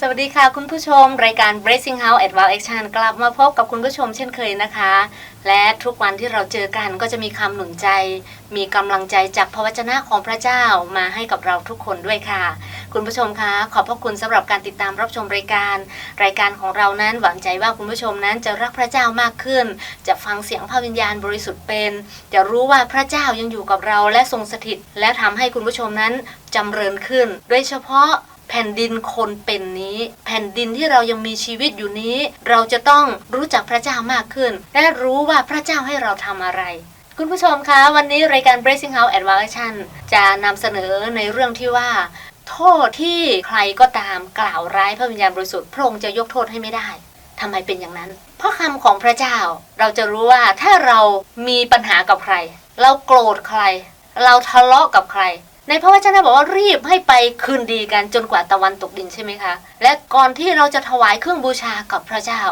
สวัสดีค่ะคุณผู้ชม รายการ Bracing House at Wow Action กลับมาพบกับคุณผู้ชมเช่นเคยนะคะ และทุกวันที่เราเจอกันก็จะมีคำหนุนใจ มีกำลังใจจากพระวจนะของพระเจ้ามาให้กับเราทุกคนด้วยค่ะ คุณผู้ชมคะขอบพระคุณสำหรับการติดตามรับชมรายการ รายการของเรานั้นหวังใจว่าคุณผู้ชมนั้นจะรักพระเจ้ามากขึ้น จะฟังเสียงพระวิญญาณบริสุทธิ์เป็น จะรู้ว่าพระเจ้ายังอยู่กับเราและทรงสถิต และทำให้คุณผู้ชมนั้นจำเริญขึ้น โดยเฉพาะ ผ่นดินคนเป็นนี้ แผ่นดินที่เรายังมีชีวิตอยู่นี้ เราจะต้องรู้จักพระเจ้ามากขึ้น และรู้ว่าพระเจ้าให้เราทำอะไร คุณผู้ชมคะวันนี้รายการ Bracing House Advanced Action จะนำเสนอในเรื่องที่ว่า โทษที่ใครก็ตามกล่าวร้ายพระวิญญาณบริสุทธิ์พระองค์จะยกโทษให้ไม่ได้ทำไมเป็นอย่างนั้น เพราะคำของพระเจ้าเราจะรู้ว่าถ้าเรามีปัญหากับใคร เราโกรธใคร เราทะเลาะกับใคร ในพระวจนะบอกว่ารีบให้ไปคืนดีกันจนกว่าตะวันตกดินใช่ไหมคะ และก่อนที่เราจะถวายเครื่องบูชากับพระเจ้า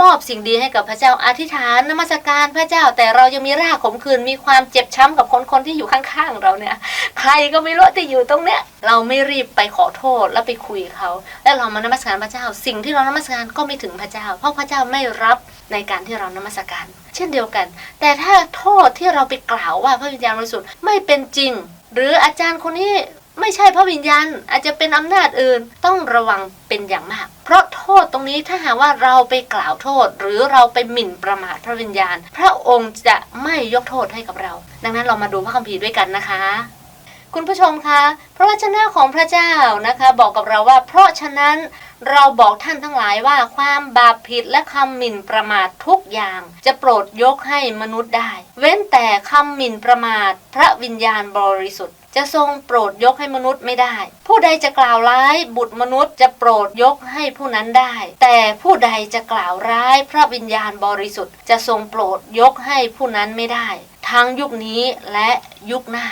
มอบสิ่งดีให้กับพระเจ้าอธิษฐานนมัสการพระเจ้า แต่เรายังมีรากขมขื่นมีความเจ็บช้ำกับคนคนที่อยู่ข้างๆเราเนี่ย ใครก็ไม่รู้ที่อยู่ตรงเนี้ยเราไม่รีบไปขอโทษแล้วไปคุยเขาและเรามานมัสการพระเจ้า สิ่งที่เรานมัสการก็ไม่ถึงพระเจ้า เพราะพระเจ้าไม่รับในการที่เรานมัสการ เช่นเดียวกัน แต่ถ้าโทษที่เราไปกล่าวว่าพระวิญญาณบริสุทธิ์ไม่เป็นจริง หรืออาจารย์คนนี้ไม่ใช่พระวิญญาณอาจจะเป็นอำนาจอื่นต้องระวังเป็นอย่างมาก เพราะโทษตรงนี้ถ้าหากว่าเราไปกล่าวโทษ หรือเราไปหมิ่นประมาทพระวิญญาณ พระองค์จะไม่ยกโทษให้กับเรา ดังนั้นเรามาดูพระคัมภีร์ด้วยกันนะคะ คุณผู้ชมคะ พระวจนะของพระเจ้านะคะบอกกับเราว่า เพราะฉะนั้นเราบอกท่านทั้งหลายว่าความบาปผิดและคำหมิ่นประมาททุกอย่าง จะโปรดยกให้มนุษย์ได้ เว้นแต่คำหมิ่นประมาท พระวิญญาณบริสุทธิ์ จะทรงโปรดยกให้มนุษย์ไม่ได้ ผู้ใดจะกล่าวร้ายบุตรมนุษย์จะโปรดยกให้ผู้นั้นได้ แต่ผู้ใดจะกล่าวร้ายพระวิญญาณบริสุทธิ์ จะทรงโปรดยกให้ผู้นั้นไม่ได้ ทั้งยุคนี้และยุคหน้า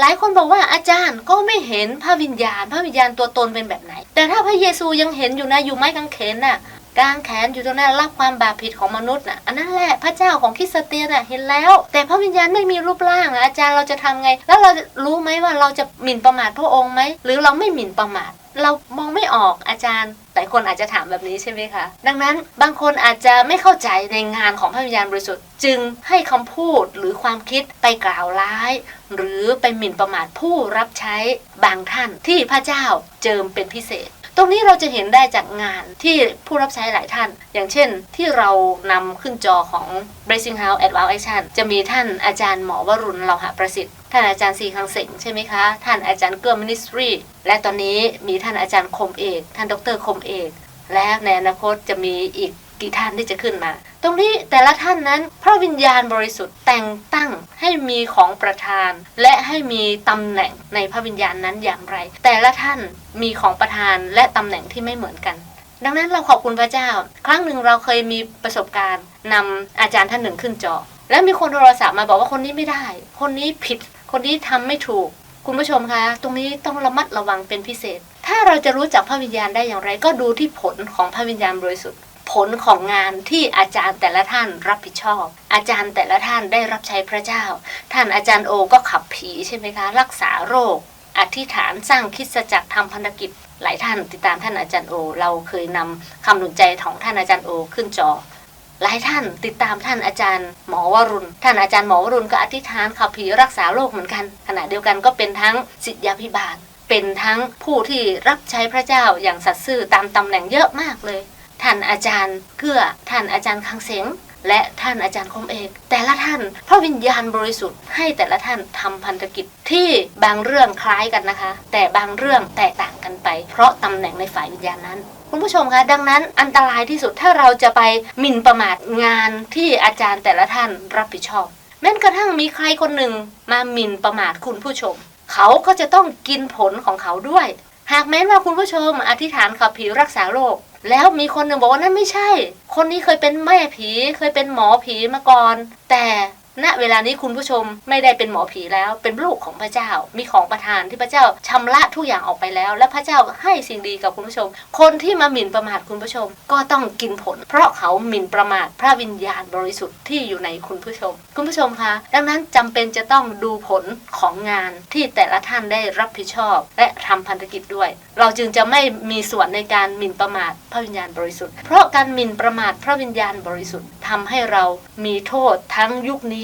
หลายคนบอกว่าอาจารย์ก็ไม่เห็นพระวิญญาณ พระวิญญาณตัวตนเป็นแบบไหน แต่ถ้าพระเยซูยังเห็นอยู่นะอยู่ไม้กางเขนน่ะกางแขนอยู่ตรงนั้นรับความบาปผิดของมนุษย์น่ะอันนั้นแหละพระเจ้าของคริสเตียนน่ะเห็นแล้ว แต่พระวิญญาณไม่มีรูปร่างอะอาจารย์เราจะทำไง แล้วเรารู้ไหมว่าเราจะหมิ่นประมาทพระองค์ไหมหรือเราไม่หมิ่นประมาท เรามองไม่ออกอาจารย์หลายคนอาจจะถามแบบนี้ใช่ไหมคะ ดังนั้นบางคนอาจจะไม่เข้าใจในงานของพระวิญญาณบริสุทธิ์ จึงให้คำพูดหรือความคิดไปกล่าวร้าย หรือไปหมิ่นประมาทผู้รับใช้บางท่านที่พระเจ้าเจิมเป็นพิเศษ ตรงนี้เราจะเห็นได้จากงานที่ผู้รับใช้หลายท่าน อย่างเช่นที่เรานำขึ้นจอของ Bracing House Advanced Action จะมีท่านอาจารย์หมอวรุณเราหะประสิทธิ์ท่านอาจารย์สีคังเสงใช่ไหมคะ ท่านอาจารย์เกื้อมินิสทรีและตอนนี้มีท่านอาจารย์คมเอก ท่านดรคมเอก และในอนาคตจะมีอีกกี่ท่านที่จะขึ้นมา ตรงนี้แต่ละท่านนั้นพระวิญญาณบริสุทธิ์แต่งตั้งให้มีของประธาน และให้มีตำแหน่งในพระวิญญาณนั้นอย่างไร แต่ละท่านมีของประธานและตำแหน่งที่ไม่เหมือนกัน ดังนั้นเราขอบคุณพระเจ้า ครั้งหนึ่งเราเคยมีประสบการณ์นำอาจารย์ท่านหนึ่งขึ้นจอ แล้วมีคนโทรศัพท์มาบอกว่าคนนี้ไม่ได้ คนนี้ผิด คนนี้ทำไม่ถูก คุณผู้ชมคะตรงนี้ต้องระมัดระวังเป็นพิเศษ ถ้าเราจะรู้จักพระวิญญาณได้อย่างไร ก็ดูที่ผลของพระวิญญาณบริสุทธิ์ ผลของงานที่อาจารย์แต่ละท่านรับผิดชอบ อาจารย์แต่ละท่านได้รับใช้พระเจ้า ท่านอาจารย์โอก็ขับผีใช่ไหมคะ รักษาโรค อธิษฐานสร้างคิดจักรทำพันธกิจ หลายท่านติดตามท่านอาจารย์โอ เราเคยนำคำหนุนใจของท่านอาจารย์โอขึ้นจอหลายท่านติดตามท่านอาจารย์หมอวรุณ ท่านอาจารย์หมอวรุณก็อธิษฐานขับผีรักษาโรคเหมือนกัน ขณะเดียวกันก็เป็นทั้งสิทธยาพิบาล เป็นทั้งผู้ที่รับใช้พระเจ้าอย่างสัตย์ซื่อตามตำแหน่งเยอะมากเลย ท่านอาจารย์เกื้อท่านอาจารย์คังเสงและท่านอาจารย์คมเอก แต่ละท่านพระวิญญาณบริสุทธิ์ให้แต่ละท่านทำพันธกิจที่บางเรื่องคล้ายกันนะคะ แต่บางเรื่องแตกต่างกันไป เพราะตำแหน่งในฝ่ายวิญญาณนั้น คุณผู้ชมคะดังนั้นอันตรายที่สุดถ้าเราจะไปหมิ่นประมาทงานที่อาจารย์แต่ละท่านรับผิดชอบแม้กระทั่งมีใครคนหนึ่งมาหมิ่นประมาทคุณผู้ชม เขาก็จะต้องกินผลของเขาด้วย หากแม้ว่าคุณผู้ชมอธิษฐานขับผีรักษาโรค แล้วมีคนหนึ่งบอกว่านั่นไม่ใช่ คนนี้เคยเป็นแม่ผี เคยเป็นหมอผีมาก่อน แต่ ณเวลานี้คุณผู้ชมไม่ได้เป็นหมอผีแล้ว เป็นลูกของพระเจ้า มีของประทานที่พระเจ้าชำระทุกอย่างออกไปแล้ว และพระเจ้าให้สิ่งดีกับคุณผู้ชม คนที่มาหมิ่นประมาทคุณผู้ชม ก็ต้องกินผล เพราะเขาหมิ่นประมาทพระวิญญาณบริสุทธิ์ที่อยู่ในคุณผู้ชม คุณผู้ชมคะดังนั้นจำเป็นจะต้องดูผลของงานที่แต่ละท่านได้รับผิดชอบ และทำพันธกิจด้วย เราจึงจะไม่มีส่วนในการหมิ่นประมาทพระวิญญาณบริสุทธิ์ เพราะการหมิ่นประมาทพระวิญญาณบริสุทธิ์ทำให้เรามีโทษทั้งยุคนี้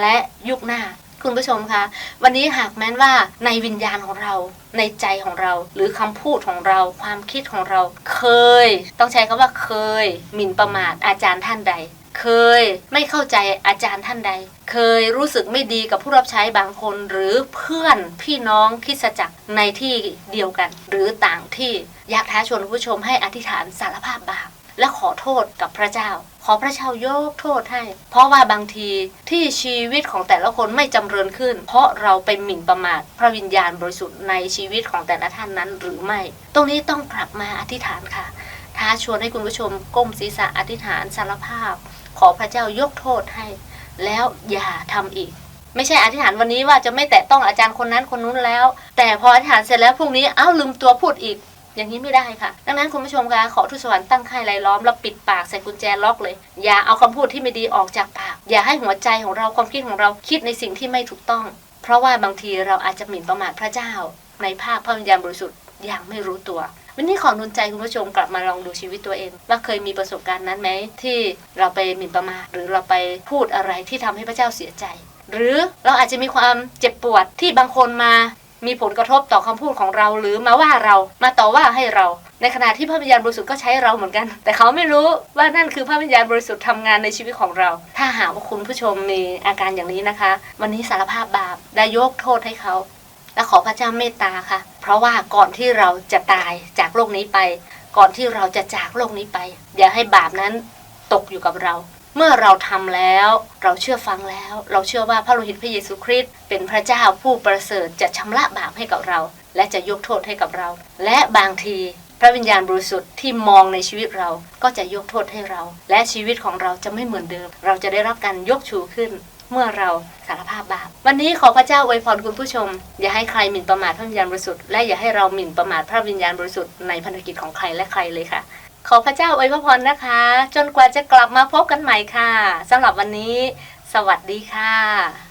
และยุคหน้า คุณผู้ชมคะวันนี้หากแม้นว่าในวิญญาณของเรา ในใจของเรา หรือคำพูดของเรา ความคิดของเรา เคย ต้องใช้คำว่าเคยหมิ่นประมาทอาจารย์ท่านใด เคยไม่เข้าใจอาจารย์ท่านใด เคยรู้สึกไม่ดีกับผู้รับใช้บางคนหรือเพื่อนพี่น้องคิดจักรในที่เดียวกัน หรือต่างที่อยากท้าชวนผู้ชมให้อธิษฐานสารภาพบาป และขอโทษกับพระเจ้า ขอพระเจ้ายกโทษให้ เพราะว่าบางทีที่ชีวิตของแต่ละคนไม่จำเริญขึ้น เพราะเราไปหมิ่นประมาทพระวิญญาณบริสุทธิ์ในชีวิตของแต่ละท่านนั้นหรือไม่ ตรงนี้ต้องกลับมาอธิษฐานค่ะท้าชวนให้คุณผู้ชมก้มศีรษะอธิษฐานสารภาพ ขอพระเจ้ายกโทษให้ แล้วอย่าทำอีกไม่ใช่อธิษฐานวันนี้ว่าจะไม่แตะต้องอาจารย์คนนั้นคนนู้นแล้ว แต่พออธิษฐานเสร็จแล้วพรุ่งนี้เอ้าลืมตัวพูดอีก อย่างนี้ไม่ได้ค่ะ ดังนั้นคุณผู้ชมคะขอทุสวรรค์ตั้งค่ายรล้อมแล้วปิดปากใส่กุญแจล็อกเลย อย่าเอาคำพูดที่ไม่ดีออกจากปาก อย่าให้หัวใจของเราความคิดของเราคิดในสิ่งที่ไม่ถูกต้อง เพราะว่าบางทีเราอาจจะหมิ่นประมาทพระเจ้า ในภาคพระวิญญาณบริสุทธิ์อย่างไม่รู้ตัววันนี้ขอหนุนใจคุณผู้ชมกลับมาลองดูชีวิตตัวเอง ว่าเคยมีประสบการณ์นั้นไหมที่เราไปหมิ่นประมาทหรือเราไปพูดอะไรที่ทำให้พระเจ้าเสียใจ หรือเราอาจจะมีความเจ็บปวดที่บางคนมา มีผลกระทบต่อคำพูดของเราหรือมาว่าเรามาต่อว่าให้เรา ในขณะที่พระวิญญาณบริสุทธิ์ก็ใช้เราเหมือนกัน แต่เขาไม่รู้ว่านั่นคือพระวิญญาณบริสุทธิ์ทำงานในชีวิตของเรา ถ้าหากว่าคุณผู้ชมมีอาการอย่างนี้นะคะ วันนี้สารภาพบาปได้ยกโทษให้เขาและขอพระเจ้าเมตตาค่ะ เพราะว่าก่อนที่เราจะตายจากโลกนี้ไป ก่อนที่เราจะจากโลกนี้ไป อย่าให้บาปนั้นตกอยู่กับเรา เมื่อเราทำแล้ว เราเชื่อฟังแล้ว เราเชื่อว่าพระโลหิตพระเยซูคริสต์เป็นพระเจ้าผู้ประเสริฐจะชำระบาปให้กับเรา และจะยกโทษให้กับเรา และบางทีพระวิญญาณบริสุทธิ์ที่มองในชีวิตเราก็จะยกโทษให้เรา และชีวิตของเราจะไม่เหมือนเดิม เราจะได้รับการยกชูขึ้น เมื่อเราสารภาพบาป วันนี้ขอพระเจ้าอวยพรคุณผู้ชม อย่าให้ใครหมิ่นประมาทพระวิญญาณบริสุทธิ์และอย่าให้เราหมิ่นประมาทพระวิญญาณบริสุทธิ์ในพันธกิจของใครและใครเลยค่ะ ขอพระเจ้าอวยพรนะคะ จนกว่าจะกลับมาพบกันใหม่ค่ะสำหรับวันนี้ สวัสดีค่ะ